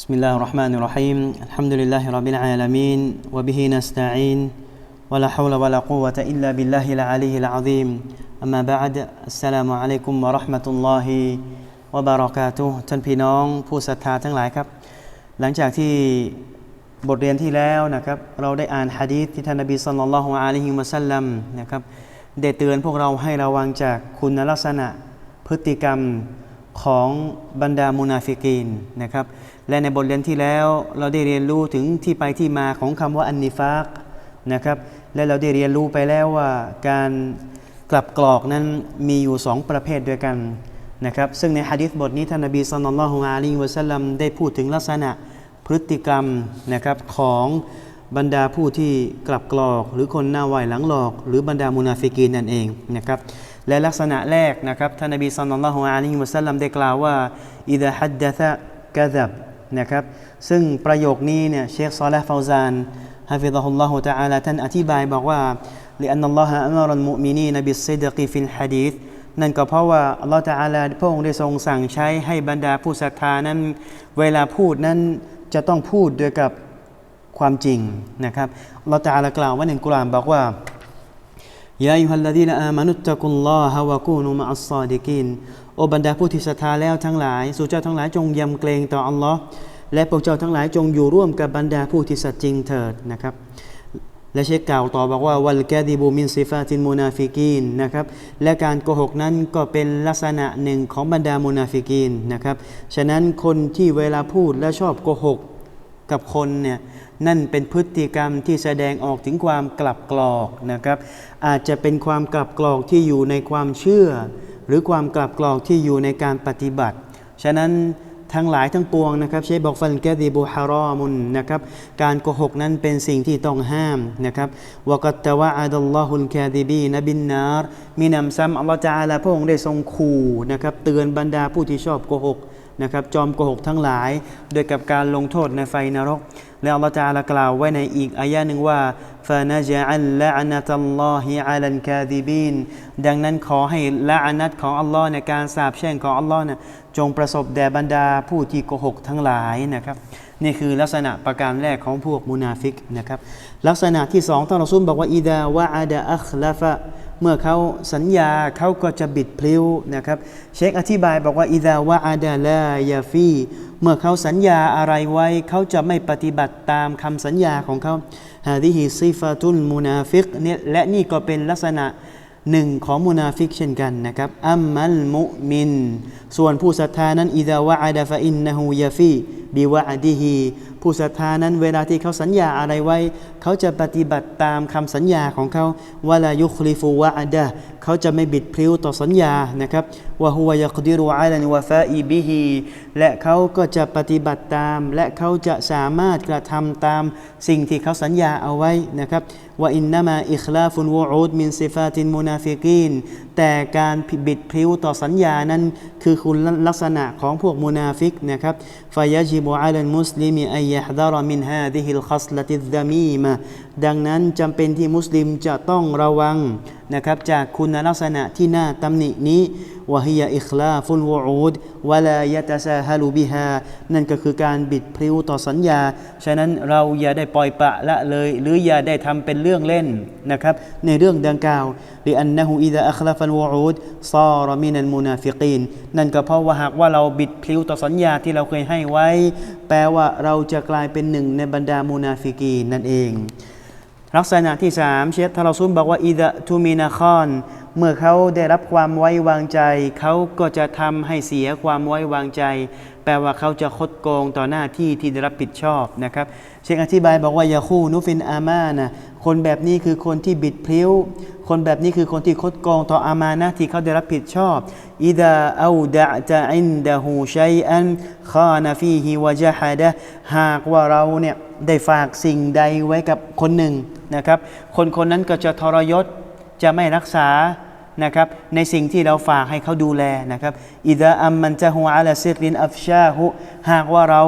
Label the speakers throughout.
Speaker 1: بسم الله الرحمن الرحيم الحمد لله رب العالمين وبه نستعين ولا حول ولا قوة إلا بالله العلي العظيم أما بعد السلام عليكم ورحمة الله وبركاته ท่านพี่น้องผู้ศรัทธาทั้งหลายครับ หลังจากที่บทเรียนที่แล้วนะครับ เราได้อ่านฮะดีษที่ท่านนบีสัลลัลลอฮุอะลัยฮิวะสัลลัมนะครับได้เตือนพวกเราให้ระวังจากคุณลักษณะพฤติกรรม ของบรรดามุนาฟิกีนนะครับ และในบทเรียนที่แล้วเราได้เรียนรู้ถึงที่ไปที่มาของคำว่าอันนิฟากนะครับ และเราได้เรียนรู้ไปแล้วว่าการกลับกรอกนั้นมีอยู่สองประเภทด้วยกันนะครับ ซึ่งในฮะดิษบทนี้ท่านนบีสัลลัลลอฮุอะลัยฮิวะสัลลัมได้พูดถึงลักษณะพฤติกรรมนะครับของบรรดาผู้ที่กลับกรอก หรือคนหน้าไหวหลังหลอก หรือบรรดามุนาฟิกีนนั่นเองนะครับ และลักษณะแรกนะครับท่านนบีสุลต่านละฮ์อัลลอฮิมุสลัมได้กล่าวว่าอิดะฮัดดะะกะซับนะครับซึ่งประโยคนี้เนี่ยเชคซอลาฟาวซานฮะฟิซะฮุลลอฮุตะอาลาท่านอธิบายบอกว่าลิอันนัลลอฮะอัมรันมุมินีนบิสซิดกีฟินฮะดีษนั่นก็เพราะว่าอัลลอฮฺตะอาลาพระองค์ได้ทรงสั่งใช้ให้บรรดาผู้ศรัทธานั้น เวลาพูดนั้นจะต้องพูดด้วยกับความจริงนะครับอัลลอฮฺตะอาลากล่าวว่าหนึ่งกุรานบอกว่า ยาอิฮัลลดีนอามานุตตะกุลลอฮะวะกูนุมะอัสซาดิกินโอบรรดาผู้ที่ศรัทธาแล้วทั้งหลายสู่เจ้าทั้งหลายจงยำเกรงต่ออัลลอฮ์และพวกเจ้าทั้งหลายจงอยู่ร่วมกับบรรดาผู้ที่สัตย์จริงเถิดนะครับและเชคกล่าวต่อบอกว่าวัลกาดิบูมินซิฟาตินมุนาฟิกีนนะครับและการโกหกนั้นก็เป็นลักษณะหนึ่งของบรรดามุนาฟิกีนนะครับฉะนั้นคนที่เวลาพูดและชอบโกหกกับคนเนี่ย นั่นเป็นพฤติกรรมที่แสดงออกถึงความกลับกรอกนะครับ อาจจะเป็นความกลับกรอกที่อยู่ในความเชื่อ หรือความกลับกรอกที่อยู่ในการปฏิบัติ ฉะนั้นทั้งหลายทั้งปวงนะครับเชฟบอกฟันแกดีบูฮารอมุนนะครับการโกหกนั้นเป็นสิ่งที่ต้องห้ามนะครับวกัตตะวะอัลลอฮุลแคดีบีนบินนารมีนำซ้ำอัลลอฮฺจาลาพระองค์ได้ทรงขู่นะครับเตือนบรรดาผู้ที่ชอบโกหก นะครับจอมโกหกทั้งหลายโดยกับการลงโทษในไฟนรก และอัลลอฮฺจาลากล่าวไว้ในอีกอายะหนึ่งว่าฟานะจอัลละอนะตัลลอฮิอัลันคาดิบีนดังนั้นขอให้ละอนัตของอัลลอฮ์ในการสาบแช่งของอัลลอฮ์นี่ยจงประสบแด่บรรดาผู้ที่โกหกทั้งหลายนะครับนี่คือลักษณะประการแรกของพวกมุนาฟิกนะครับลักษณะที่สองท่านรอซูลบอกว่าอิดาวะอาดะอัคลาฟะ เมื่อเขาสัญญาเขาก็จะบิดพลิ้วนะครับ เชคอธิบายบอกว่าอิดาวะอาดะลายาฟีเมื่อเขาสัญญาอะไรไว้เขาจะไม่ปฏิบัติตามคำสัญญาของเขาฮาดิฮิซิฟาตุลมุนาฟิกเนี่ยและนี่ก็เป็นลักษณะหนึ่งของมุนาฟิกเช่นกันนะครับอัมมัลมุมิน ส่วนผู้ศรัทธานั้นอิดาวะอาดะฟะอินนะฮูยาฟีบิวะอดิฮี ผู้ศรัทธานั้นเวลาที่เขาสัญญาอะไรไว้ เขาจะปฏิบัติตามคำสัญญาของเขาวะลายุคลิฟูวะอัดะเขาจะไม่บิดพลิ้วต่อสัญญานะครับวะฮุวยักดิรุอัลันวะฟาอีบิฮีและเขาก็จะปฏิบัติตาม และเขาจะสามารถกระทำตามสิ่งที่เขาสัญญาเอาไว้นะครับว่าอินนามาอิคลาฟุนวูอูดมินซิฟาตินมุนาฟิกีนแต่การบิดพลิ้วต่อสัญญานั้น คือคุณลักษณะของพวกมุนาฟิกนะครับฟายจิบุอัลันมุสลิมีอัยยะฮดารมินฮาดิฮิลคัสลติดามีมะดังนั้นจำเป็นที่มุสลิมจะต้องระวังนะครับจากคุณลักษณะที่น่าตำหนินี้วะฮิยาอิคลาฟุลวูอูดวะลายะตะซาฮาลูบิฮานั่นก็คือการบิดพลิ้วต่อสัญญา ฉะนั้นเราอย่าได้ปล่อยปะละเลย หรืออย่าได้ทำเป็นเรื่องเล่นนะครับในเรื่องดังกล่าวลิอันนะฮูอิดะอัคลาฟัลวูอูดซารมินัลมุนาฟิกีนนั่นก็เพราะว่าหากว่าเราบิดพลิ้วต่อสัญญาที่เราเคยให้ไว้ แปลว่าเราจะกลายเป็นหนึ่งในบรรดามูนาฟิกีนั่นเอง ลักษณะที่สามเชฟทาราซุนบอกว่าอิดะทูมินาคอน เมื่อเขาได้รับความไว้วางใจ เขาก็จะทำให้เสียความไว้วางใจ แปลว่าเขาจะคดโกงต่อหน้าที่ที่ได้รับผิดชอบนะครับ เชคอธิบายบอกว่ายาคูนุฟินอามานะคนแบบนี้คือคนที่บิดพลิ้ว คนแบบนี้คือคนที่คดโกงต่ออามานะที่เขาได้รับผิดชอบอิดาอูดะจะอินดะฮูชัยอันขานฟีฮิวะจฮะดะหากว่าเราเนี่ยได้ฝากสิ่งใดไว้กับคนหนึ่งนะครับ คนคนนั้นก็จะทรยศ จะไม่รักษานะครับในสิ่งที่เราฝากให้เขาดูแลนะครับอิดะอัมมันจะฮูอาลาซิรินอัฟชาหุหากว่าเรา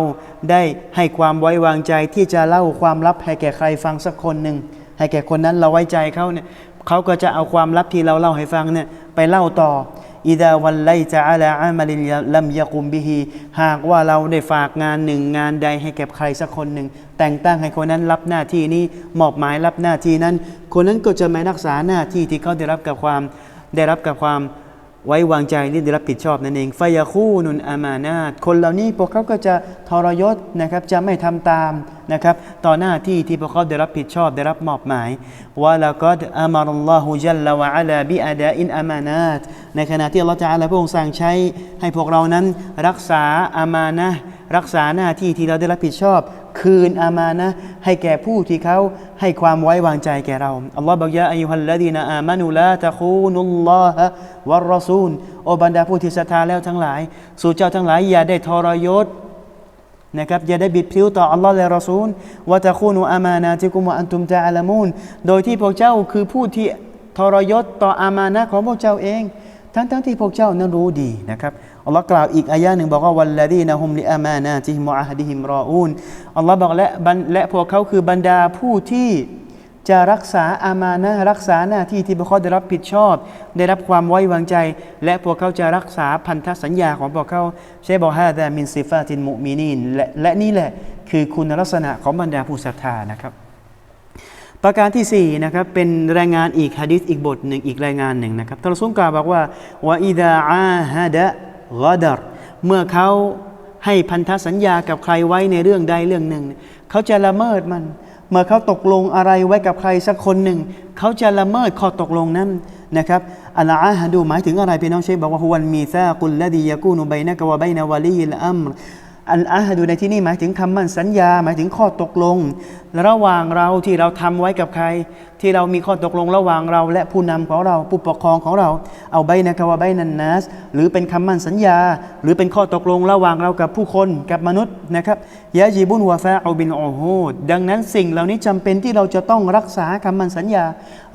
Speaker 1: ได้ให้ความไว้วางใจที่จะเล่าความลับให้แก่ใครฟังสักคนหนึ่งให้แก่คนนั้นเราไว้ใจเขาเนี่ยเขาก็จะเอาความลับที่เราเล่าให้ฟังเนี่ยไปเล่าต่อ อิดาวันไลจะอาลาอามาลินลัมยะกุมบิฮีหากว่าเราได้ฝากงานหนึ่งงานใดให้แก่ใครสักคนหนึ่ง แต่งตั้งให้คนนั้นรับหน้าที่นี้มอบหมายรับหน้าที่นั้น คนนั้นก็จะไม่รักษาหน้าที่ที่เขาได้รับกับความได้รับกับความไว้วางใจที่ได้รับผิดชอบนั่นเองฟยาคูนุนอามานาตคนเหล่านี้พวกเขาก็จะทรยศนะครับจะไม่ทำตาม นะครับต่อหน้าที่ที่พวกเขาได้รับผิดชอบได้รับมอบหมายว่าละก็อามารุลลอฮุจัลลวะอาลาบิอาดาอินอามานาตในขณะที่อัลลอฮฺจะอาลาพระองค์สั่งใช้ ให้พวกเรานั้นรักษาอามานะรักษาหน้าที่ที่เราได้รับผิดชอบ คืนอามานะให้แก่ผู้ที่เขาให้ความไว้วางใจแก่เราอัลลอฮ์บอกยาอายุฮัลลดีนอามานุลาตะคูนุลลอฮะวัรรอซูลโอบรรดาผู้ที่ศรัทธาแล้วทั้งหลาย สู่เจ้าทั้งหลายอย่าได้ทรยศ นะครับอย่าได้บิดพิ้วต่ออัลลอฮ์และรอซูลวะตะคูนูอามานาติกุมวะอันตุมตะอาลามูนโดยที่พวกเจ้าคือผู้ที่ทรยศต่ออามานะของพวกเจ้าเอง ทั้งทั้งที่พวกเจ้านั้นรู้ดีนะครับอัลลอฮ์กล่าวอีกอายะหนึ่งบอกว่าวัลลดีนะฮุมลิอามานาติฮิมวอะฮดิฮิมรออูนอัลลอฮ์บอกและและพวกเขาคือบรรดาผู้ที่ จะรักษาอามานะรักษาหน้าที่ที่พวกเขาได้รับผิดชอบ ได้รับความไว้วางใจ และพวกเขาจะรักษาพันธสัญญาของพวกเขาใช่บอกฮาดามินซิฟาตินมุมินีนและและนี่แหละคือคุณลักษณะของบรรดาผู้ศรัทธานะครับ ประการที่สี่นะครับเป็นรายงานอีกฮะดิษอีกบทหนึ่งอีกรายงานหนึ่งนะครับทารอซูลกล่าวบอกว่าว่าอิดาอาฮะดะกอดรเมื่อเขาให้พันธสัญญากับใครไว้ในเรื่องใดเรื่องหนึ่ง เขาจะละเมิดมัน เมื่อเขาตกลงอะไรไว้กับใครสักคนหนึ่ง เขาจะละเมิดข้อตกลงนั้นนะครับอัลอาฮะดูหมายถึงอะไรพี่น้องเชฟบอกว่าฮุวันมีซากุลละดียากูนุบัยนะกวะบัยนาวาลีลอัมอันอาฮดูในที่นี้หมายถึงคำมั่นสัญญา หมายถึงข้อตกลง ระหว่างเราที่เราทำไว้กับใคร ที่เรามีข้อตกลงระหว่างเรา และผู้นำของเราผู้ปกครองของเรา เอาใบนะกะวาใบนันนัสหรือเป็นคำมั่นสัญญา หรือเป็นข้อตกลงระหว่างเรากับผู้คนกับมนุษย์นะครับยะจีบุนวะฟาอูบินอฮูดดังนั้นสิ่งเหล่านี้จำเป็นที่เราจะต้องรักษาคำมั่นสัญญา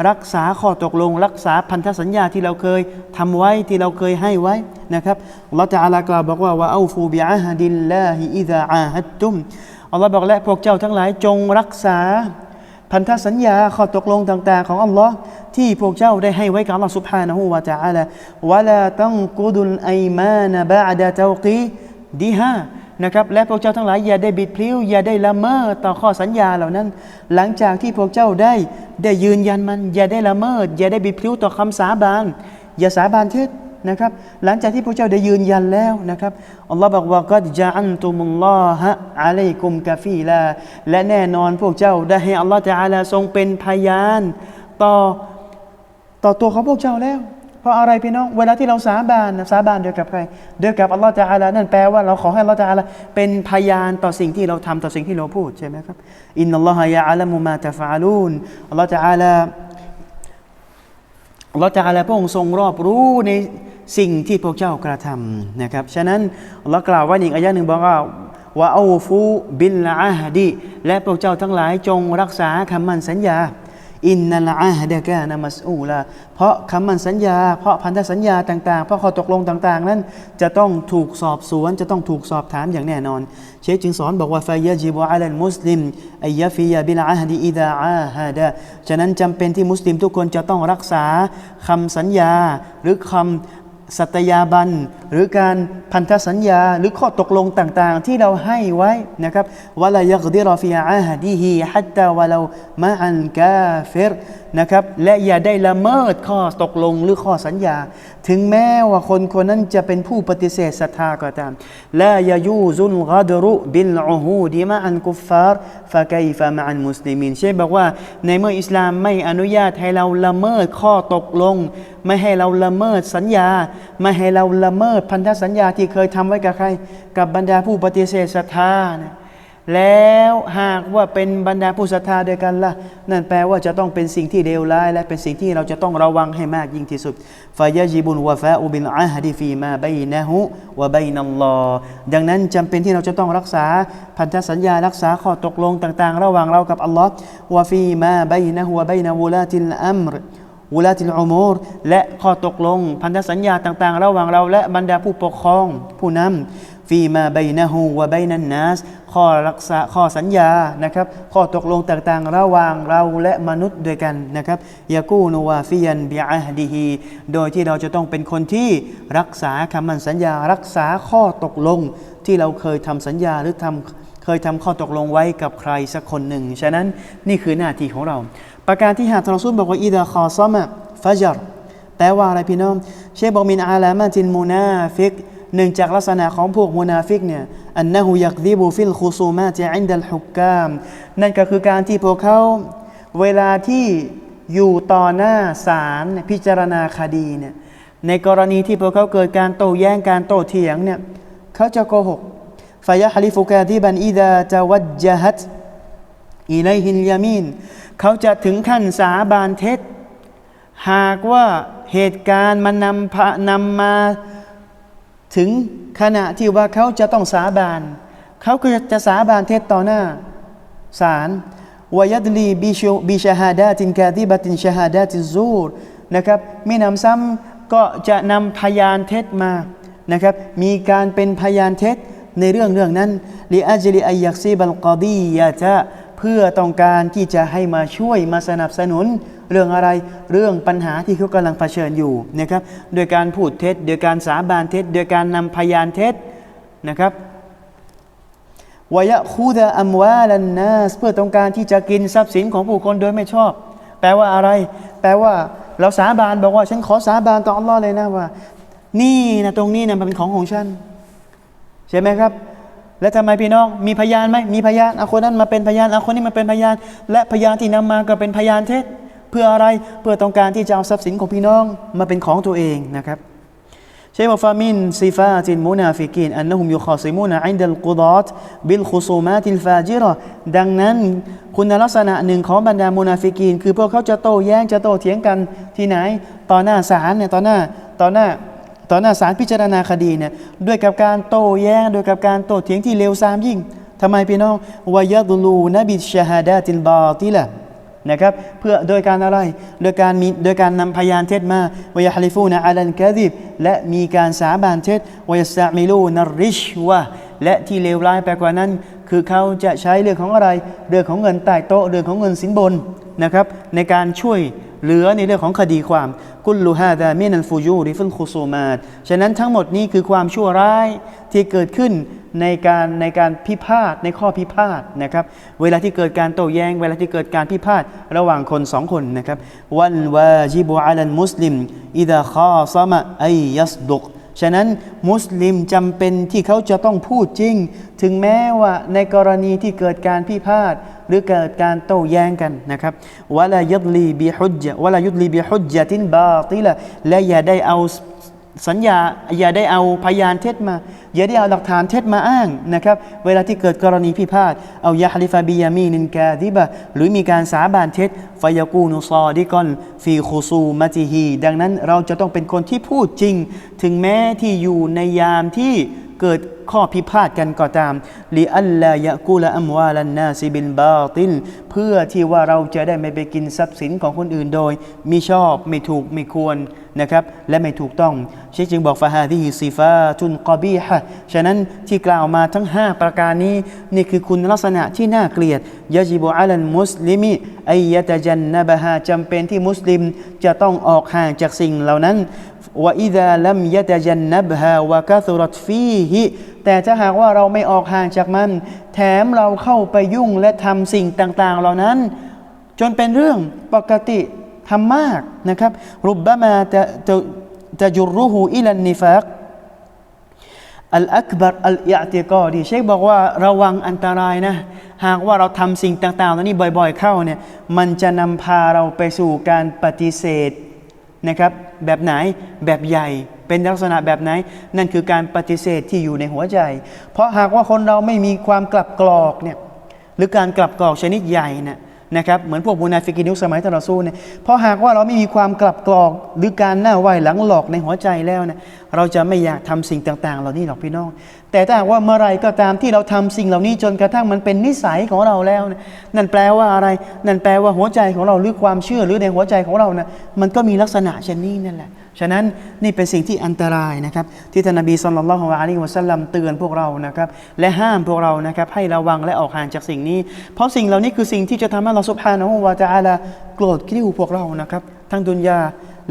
Speaker 1: รักษาข้อตกลง รักษาพันธสัญญาที่เราเคยทำไว้ที่เราเคยให้ไว้นะครับอัลลอฮฺจะอาลากล่าวบอกว่าว่าอูฟูบิอาฮดิลลาฮิอิดะอาฮัดตุม อัลลอฮ์บอกและพวกเจ้าทั้งหลายจงรักษา พันธสัญญาข้อตกลงต่าง ๆ ของอัลลอฮ์ที่พวกเจ้าได้ให้ไว้กับอัลลอฮ์สุบฮานะฮูวาตะอวะลาตังกุดุลไอมานะบาดะเตากีดีฮานะครับและพวกเจ้าทั้งหลายอย่าได้บิดพลิ้วอย่าได้ละเมิดต่อข้อสัญญาเหล่านั้น หลังจากที่พวกเจ้าได้ได้ยืนยันมัน อย่าได้ละเมิด อย่าได้บิดพลิ้วต่อคำสาบานอย่าสาบานเท็จ นะครับ หลังจากที่พวกเจ้าได้ยืนยันแล้วนะครับอัลลอฮ์บอกว่ากัดจาอันตุมุลลอฮะอะลัยกุมกาฟีลาและแน่นอนพวกเจ้าได้ให้อัลลอฮ์จะอาลาทรงเป็นพยาน ต่อต่อตัวของพวกเจ้าแล้ว เพราะอะไรพี่น้อง เวลาที่เราสาบานสาบานเดียวกับใครเดียวกับอัลลอฮ์จะอาลานั่นแปลว่าเราขอให้อัลลอฮ์จะอาลาเป็นพยานต่อสิ่งที่เราทำต่อสิ่งที่เราพูดใช่ไหมครับอินนัลลอฮะยะอัลมุมาตะฟาลูนอัลลอฮ์จะอาลาอัลลอฮฺจะอะไรพระองค์ทรงรอบรู้ใน สิ่งที่พวกเจ้ากระทำนะครับ ฉะนั้นอัลลอฮ์กล่าวไว้อีกอายะหนึ่งบอกว่าว่าอูฟูบินลอาฮดีและพวกเจ้าทั้งหลายจงรักษาคำมั่นสัญญา อินนัลอาฮดะกานะมัสอูลาเพราะคำมั่นสัญญา เพราะพันธสัญญาต่างๆ เพราะข้อตกลงต่างๆ นั้น จะต้องถูกสอบสวน จะต้องถูกสอบถามอย่างแน่นอน เชคจึงสอนบอกว่าฟายะจิบอัลมุสลิมอัยฟียาบิลอาฮดีอิดาอาฮดะฉะนั้นจำเป็นที่มุสลิมทุกคนจะต้องรักษาคำสัญญาหรือคำ สัตยาบันหรือการพันธสัญญาหรือข้อตกลงต่างๆ ที่เราให้ไว้นะครับวะลายักดิรอฟิอาฮดีฮีฮัตตาวะลามะอันกาเฟรนะครับและอย่าได้ละเมิดข้อตกลงหรือข้อสัญญา ถึงแม้ว่าคนคนนั้นจะเป็นผู้ปฏิเสธศรัทธาก็ตามลายายูซุลกาดรุบิลอูฮูดิมะอันกุฟฟาร์ฟะไกฟะมะอันมุสลิมินเช่นบอกว่า ในเมื่ออิสลามไม่อนุญาตให้เราละเมิดข้อตกลง ไม่ให้เราละเมิดสัญญา ไม่ให้เราละเมิดพันธสัญญาที่เคยทำไว้กับใคร กับบรรดาผู้ปฏิเสธศรัทธานะ แล้วหากว่าเป็นบรรดาผู้ศรัทธาเด้วยกันละ่ะ นั่นแปลว่าจะต้องเป็นสิ่งที่เลวร้าย และเป็นสิ่งที่เราจะต้องระวังให้มากยิ่งที่สุดฟายจิบุนวะฟาอุบิลอาฮดีฟีมาบยนะฮุวะบยนัลลอฮ์ดังนั้นจำเป็นที่เราจะต้องรักษาพันธสัญญารักษาข้อตกลงต่าง ๆ ระหว่างเรากับอัลลอฮ์วะฟีมาบยนะฮุวะบยนะวูลาติลอัมรวุลาติลอุมูรและข้อตกลง พันธสัญญาต่าง ๆ ระหว่างเราและบรรดาผู้ปกครองผู้นำ ฟีมาไบนะฮูวะไบนันนัสข้อรักษาข้อสัญญานะครับ ข้อตกลงต่างๆ ระหว่างเราและมนุษย์ด้วยกันนะครับยากูนวาฟิยันบิอาฮดีฮีโดยที่เราจะต้องเป็นคนที่รักษาคำมั่นสัญญา รักษาข้อตกลงที่เราเคยทำสัญญาหรือทำเคยทำข้อตกลงไว้กับใครสักคนหนึ่ง ฉะนั้นนี่คือหน้าที่ของเรา ประการที่หาทรซุลบอกว่าอิดะคอซอมะฟัจรแปลว่าอะไรพี่น้อง เชคบอกมินอาลามาตินมูนาฟิก หนึ่งจากลักษณะของพวกมุนาฟิกเนี่ยอันนะฮูยักดิบุฟิลคุซูมาติอินดัลฮุกกามนั่นก็คือการที่พวกเขาเวลาที่อยู่ต่อหน้าศาลพิจารณาคดีเนี่ยในกรณีที่พวกเขาเกิดการโต้แย้งการโต้เถียงเนี่ยเขาจะโกหกฟายะฮลิฟุกาดิบันอิดาจาวัจจฮัตอิไลฮิลยามีนเขาจะถึงขั้นสาบานเท็จ หากว่าเหตุการณ์มันนำพานำมา ถึงขณะที่ว่าเขาจะต้องสาบาน เขาก็จะสาบานเท็จต่อหน้าศาลวายัดลีบิชบิชฮาดาตินกาดิบตินชฮาดาตินซูรนะครับมีนำซ้ำก็จะนำพยานเท็จมานะครับมีการเป็นพยานเท็จในเรื่องเรื่องนั้นลิอัจลิอายักซีบัลกอดียะจะเพื่อต้องการที่จะให้มาช่วยมาสนับสนุน เรื่องอะไรเรื่องปัญหาที่เขากำลังเผชิญอยู่นะครับโดยการพูดเท็จ โดยการสาบานเท็จ โดยการนำพยานเท็จนะครับวยะคูดะอัมวาลันนาสเพื่อต้องการที่จะกินทรัพย์สินของผู้คนโดยไม่ชอบ แปลว่าอะไร แปลว่าเราสาบานบอกว่าฉันขอสาบานต่ออัลลอฮ์เลยนะว่า นี่นะตรงนี้นะมันเป็นของของฉัน ใช่ไหมครับ และทำไมพี่น้อง มีพยานไหมมีพยานเอาคนนั้นมาเป็นพยานเอาคนนี้มาเป็นพยาน และพยานที่นำมาก็เป็นพยานเท็จ เพื่ออะไรเพื่อต้องการที่จะเอาทรัพย์สินของพี่น้องมาเป็นของตัวเองนะครับเชฟฟามินซิฟาตินมุนาฟิกินอันนุมยุคอซิมูนอินดัลกุดอตบิลคุซูมาติลฟาจิรอดังนั้นคุณลักษณะหนึ่งของบรรดามุนาฟิกีน คือพวกเขาจะโต้แย้งจะโต้เถียงกันที่ไหนต่อหน้าศาลเนี่ยต่อหน้าต่อหน้าต่อหน้าศาลพิจารณาคดีเนี่ยด้วยกับการโต้แย้งด้วยกับการโต้เถียงที่เลวทรามยิ่งทำไมพี่น้องวายดุลูนบิชฮาดาติลบาติละ นะครับเพื่อโดยการอะไร โดยการมีโดยการนำพยานเท็จมาวายฮลิฟูนะอาลันกาดิบและมีการสาบานเท็จวายสตามิลูนริชวะและที่เลวร้ายไปกว่านั้น คือเขาจะใช้เรื่องของอะไร เรื่องของเงินใต้โต๊ะเรื่องของเงินสินบนนะครับในการช่วย เหลือในเรื่องของคดีความกุลลูฮาดามินันฟูยูริฟุนคุซูมาตฉะนั้นทั้งหมดนี้คือความชั่วร้ายที่เกิดขึ้นในการในการพิพาทในข้อพิพาทนะครับ เวลาที่เกิดการโต้แย้ง เวลาที่เกิดการพิพาทระหว่างคนสองคนนะครับวันวาจิบุอัลันมุสลิมอิดะคอซามะไอยัสดุก ฉะนั้นมุสลิมจำเป็นที่เขาจะต้องพูดจริง ถึงแม้ว่าในกรณีที่เกิดการพิพาทหรือเกิดการโต้แย้งกันนะครับวะลายุดลีบิฮุจจะวะลายุดลีบิฮุจจะตินบาติละและอย่าได้เอา สัญญาอย่าได้เอาพยานเท็จมา อย่าได้เอาหลักฐานเท็จมาอ้างนะครับ เวลาที่เกิดกรณีพิพาทเอายาฮลิฟาบียามีนินกาดิบะหรือมีการสาบานเท็จฟยากูนุซอดิกอนฟีคูซูมาติฮีดังนั้นเราจะต้องเป็นคนที่พูดจริง ถึงแม้ที่อยู่ในยามที่เกิดข้อพิพาทกันก็ตามลิอัลลายะกูละอัมวาลันนาซิบินบาตินเพื่อที่ว่าเราจะได้ไม่ไปกินทรัพย์สินของคนอื่นโดยมิชอบไม่ถูกไม่ควร นะครับและไม่ถูกต้องเชคจึงบอกฟาฮาที่ฮิซีฟาทุนกอบีฮะฉะนั้นที่กล่าวมาทั้ง 5 ประการนี้ นี่คือคุณลักษณะที่น่าเกลียดยะจิบุอัลันมุสลิมิไอยะตะจันนบะฮาจำเป็นที่มุสลิมจะต้องออกห่างจากสิ่งเหล่านั้นว่าอิดาลัมยะตะจันนบฮาวะกะซุรตฟีฮิแต่ถ้าหากว่าเราไม่ออกห่างจากมัน แถมเราเข้าไปยุ่งและทำสิ่งต่าง ๆ เหล่านั้น จนเป็นเรื่องปกติ ทำมากนะครับรุบบะมาจะจะจะจุรุหูอิลันนิฟักอัลอักบัรอัลอิอติกอดีเชคบอกว่าระวังอันตรายนะ หากว่าเราทำสิ่งต่างๆเหล่านี้บ่อยๆเข้าเนี่ยมันจะนำพาเราไปสู่การปฏิเสธนะครับแบบไหนแบบใหญ่เป็นลักษณะแบบไหน นั่นคือการปฏิเสธที่อยู่ในหัวใจ เพราะหากว่าคนเราไม่มีความกลับกรอกเนี่ยหรือการกลับกรอกชนิดใหญ่เนี่ย นะครับเหมือนพวกมูนาฟิกินุสมัยตะรอซูเนี่ยเพราะหากว่าเราไม่มีความกลับกรอกหรือการหน้าไหวหลังหลอกในหัวใจแล้วเนี่ยเราจะไม่อยากทำสิ่งต่าง ๆ เหล่านี้หรอกพี่น้อง
Speaker 2: แต่ถ้าหากว่าเมื่อไรก็ตามที่เราทำสิ่งเหล่านี้จนกระทั่งมันเป็นนิสัยของเราแล้ว นั่นแปลว่าอะไร นั่นแปลว่าหัวใจของเราหรือความเชื่อหรือในหัวใจของเรานะมันก็มีลักษณะเช่นนี้นั่นแหละ ฉะนั้นนี่เป็นสิ่งที่อันตรายนะครับ ที่ท่านนบีสุลต่านละฮ์อะลัยฮิวะสัลลัมเตือนพวกเรานะครับ และห้ามพวกเรานะครับให้ระวังและออกห่างจากสิ่งนี้ เพราะสิ่งเหล่านี้คือสิ่งที่จะทำให้เราสุบฮานะฮูวะตะอาลาโกรธกริ้วพวกเรานะครับ ทั้งดุนยา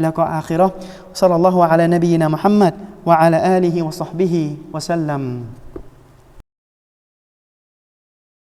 Speaker 2: แล้วก็อาคิราะห์ศ็อลลัลลอฮุอะลัยนบีนะมุฮัมมัด วะอะ